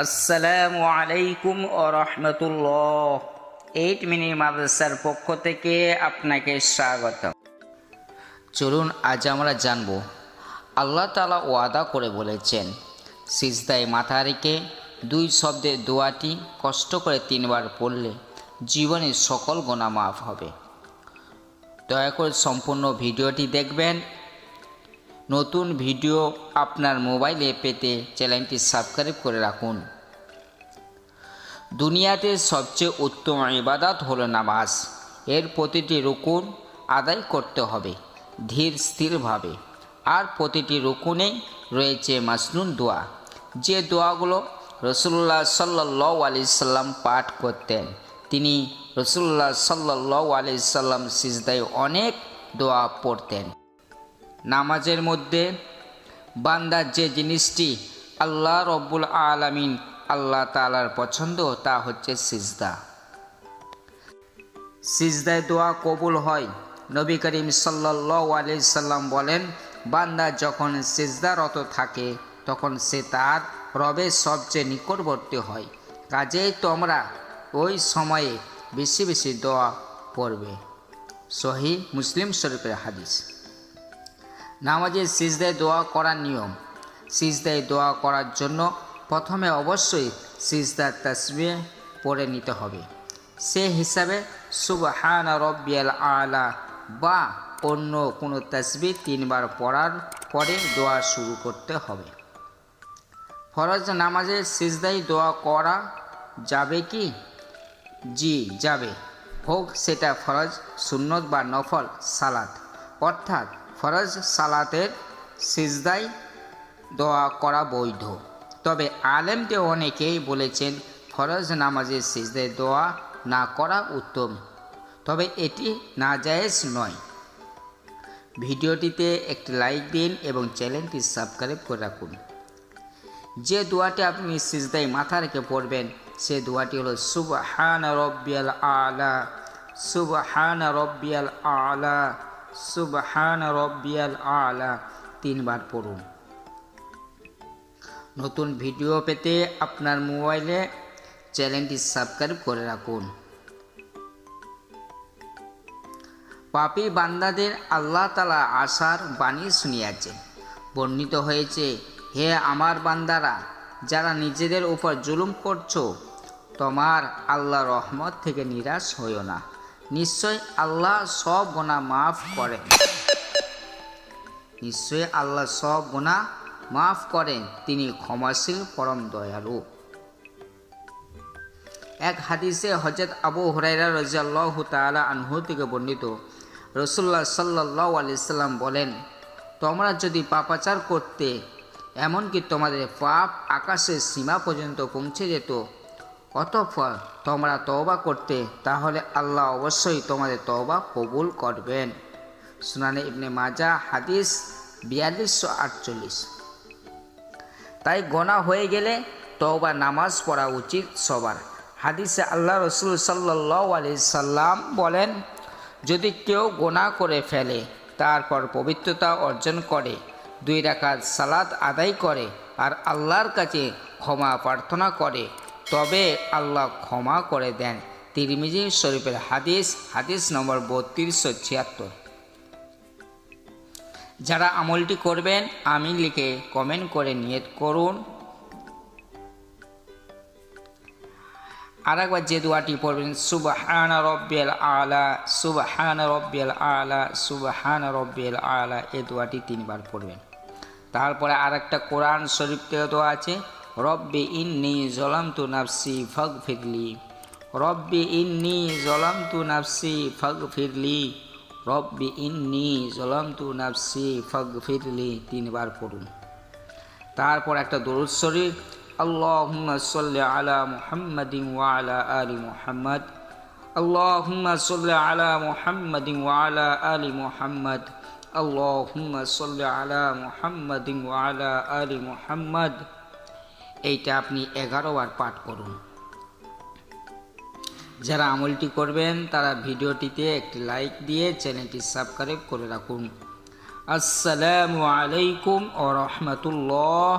আসসালামু আলাইকুম ও রহমতুল্লাহ। Eight minute মাদ্রাসার পক্ষ থেকে আপনাকে স্বাগত চলুন আজ আমরা জানব, আল্লাহ তালা ওয়াদা করে বলেছেন, সিজদায় মাথা রেখে দুই শব্দের দোয়াটি কষ্ট করে তিনবার পড়লে জীবনের সকল গোনা মাফ হবে। দয়া করে সম্পূর্ণ ভিডিওটি দেখবেন নতুন ভিডিও আপনার মোবাইলে পেতে চ্যানেলটি সাবস্ক্রাইব করে রাখুন। দুনিয়াতে সবচেয়ে উত্তম ইবাদত হলো নামাজ। এর প্রতিটি রুকুন আদায় করতে হবে, ধীর স্থিরভাবে। আর প্রতিটি রুকুনে রয়েছে মাসনুন দোয়া। যে দোয়াগুলো রসুল্লাহ সাল্লাহ আলি সাল্লাম পাঠ করতেন, তিনি রসুল্লাহ সাল্লাহ আলি সাল্লাম সিজদায় অনেক দোয়া পড়তেন। নামাজের মধ্যে বান্দার যে জিনিসটি আল্লাহ রব্বুল আলামিন আল্লাহ তালার পছন্দ, তা হচ্ছে সিজদা। সিজদায় দোয়া কবুল হয়। নবী করিম সাল্লাহ সাল্লাম বলেন, বান্দা যখন সিজদারত থাকে, তখন সে তার রবের সবচেয়ে নিকটবর্তী হয়। কাজেই তোমরা ওই সময়ে বেশি বেশি দোয়া পড়বে। সহি মুসলিম শরীফের হাদিস। নামাজের সিজদায় দোয়া করার নিয়ম। সিজদায় দোয়া করার জন্য প্রথমে অবশ্যই সিজদার তসবি পড়ে নিতে হবে। সে হিসাবে সুবহান রব্বিয়াল আলা বা অন্য কোনো তসবি তিনবার পড়ার পরে দোয়া শুরু করতে হবে। ফরজ নামাজের সিজদায় দোয়া করা যাবে কি? জি, যাবে। হোক সেটা ফরজ, সুন্নত বা নফল, সালাত। অর্থাৎ ফরজ সালাতের সিজদাই দোয়া করা বৈধ। তবে আলেমদের অনেকেই বলেছেন ফরজ নামাজের সিজদায় দোয়া না করা উত্তম। তবে এটি না জায়েজ নয়। ভিডিওটিতে একটি লাইক দিন এবং চ্যানেলটি সাবস্ক্রাইব করে রাখুন। যে দোয়াটি আপনি সিজদায় মাথা রেখে পড়বেন, সে দোয়াটি হলো সুবহান রব্বিয়াল আলা, সুবহান রব্বিয়াল আলা। সুবহান রব্বিয়াল আলা, তিনবার পড়ুন। নতুন ভিডিও পেতে আপনার মোবাইলে চ্যানেলটি সাবস্ক্রাইব করে রাখুন। পাপি বান্দাদের আল্লাহ তালা আশার বাণী শুনিয়াছেন। বর্ণিত হয়েছে, হে আমার বান্দারা, যারা নিজেদের উপর জুলুম করছ, তোমার আল্লাহ রহমত থেকে নিরাশ হইও না। নিশ্চয় আল্লাহ সব গোনা মাফ করেন নিশ্চয় আল্লাহ সব গোনা মাফ করেন তিনি ক্ষমাশীল, পরম দয়ালু। এক হাদিসে হজরত আবু হরাইরা রাজিয়াল্লাহ তালা আনহু থেকে বর্ণিত রসুল্লাহ সাল্লাহ আলি সাল্লাম বলেন, তোমরা যদি পাপাচার করতে, এমনকি তোমাদের পাপ আকাশের সীমা পর্যন্ত পৌঁছে যেত অতঃপর তোমরা তওবা করতে, তাহলে আল্লাহ অবশ্যই তোমাদের তওবা কবুল করবেন। সুনানে ইবনে মাজা হাদিস বিয়াল্লিশশো আটচল্লিশ। তাই গোনা হয়ে গেলে তওবা নামাজ পড়া উচিত সবার। হাদিসে আল্লাহ রসুল সাল্লাহ আলি সাল্লাম বলেন, যদি কেউ গোনা করে ফেলে, তারপর পবিত্রতা অর্জন করে, দুই রাকাত সালাদ আদায় করে, আর আল্লাহর কাছে ক্ষমা প্রার্থনা করে তবে আল্লাহ ক্ষমা করে দেন। তিরমিজি শরীফের হাদিস হাদিস নম্বর বত্রিশশো ছিয়াত্তর। যারা আমলটি করবেন, আমি লিখে কমেন্ট করে নিয়ত করুন। আর একবার যে দোয়াটি পড়বেন, সুবহান রব্বিয়াল আলা, সুবহান রব্বিয়াল আলা, সুবহান রব্বিয়াল আলা, এ দোয়াটি তিনবার পড়বেন। তারপরে আর একটা কোরআন শরীফ থেকে দোয়া আছে রব্বি ইন্নি জলাম তু নাফসি ফগ ফিরলি রব্বি ইন্নি জলাম তু নাফসি ফগ ফিরলি রব্বি ইন্নি জলাম তু নাফসি ফগ ফিরলি তিনবার পড়ুন তারপর একটা দরুদ শরীফ اللهم صل على محمد وعلى آل محمد اللهم صل على محمد وعلى آل محمد اللهم صل على محمد وعلى آل محمد এইটা আপনি এগারো বার পাঠ করুন। যারা আমলটি করবেন, তারা ভিডিওটিতে একটি লাইক দিয়ে চ্যানেলটি সাবস্ক্রাইব করে রাখুন। আসসালামু আলাইকুম ও রহমতুল্লাহ।